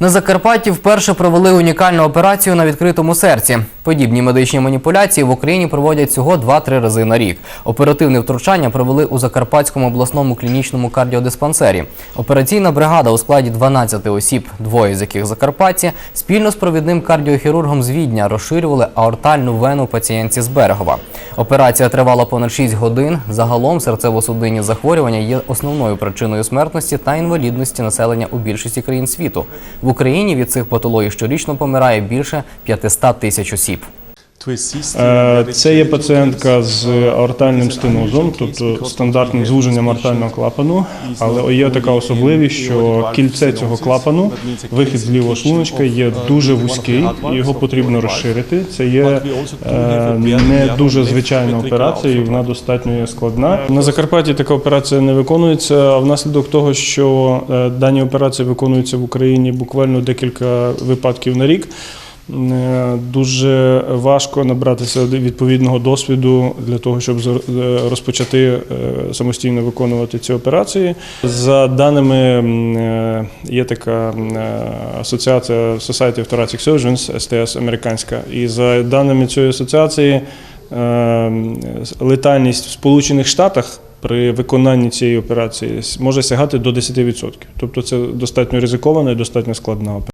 На Закарпатті вперше провели унікальну операцію на відкритому серці. Подібні медичні маніпуляції в Україні проводять всього 2-3 рази на рік. Оперативне втручання провели у Закарпатському обласному клінічному кардіодиспансері. Операційна бригада у складі 12 осіб, двоє з яких закарпатці, спільно з провідним кардіохірургом з Відня розширювали аортальну вену пацієнтці з Берегова. Операція тривала понад 6 годин. Загалом серцево-судинні захворювання є основною причиною смертності та інвалідності населення у більшості країн світу. В Україні від цих патологій щорічно помирає більше 500 тисяч осіб. Е, Це є пацієнтка з аортальним стенозом, тобто стандартним звуженням аортального клапану. Але є така особливість, що кільце цього клапану, вихід з лівого шлуночка, є дуже вузький, і його потрібно розширити. Це є е, не дуже звичайна операція, і вона достатньо є складна. На Закарпатті така операція не виконується. А внаслідок того, що е, дані операції виконуються в Україні буквально декілька випадків на рік. Е, Дуже важко набратися відповідного досвіду для того, щоб е, розпочати е, самостійно виконувати ці операції. За даними є така асоціація Society of Thoracic Surgeons, STS американська, і за даними цієї асоціації летальність в Сполучених Штатах. При виконанні цієї операції може сягати до 10%. Тобто це достатньо ризикована і достатньо складна операція.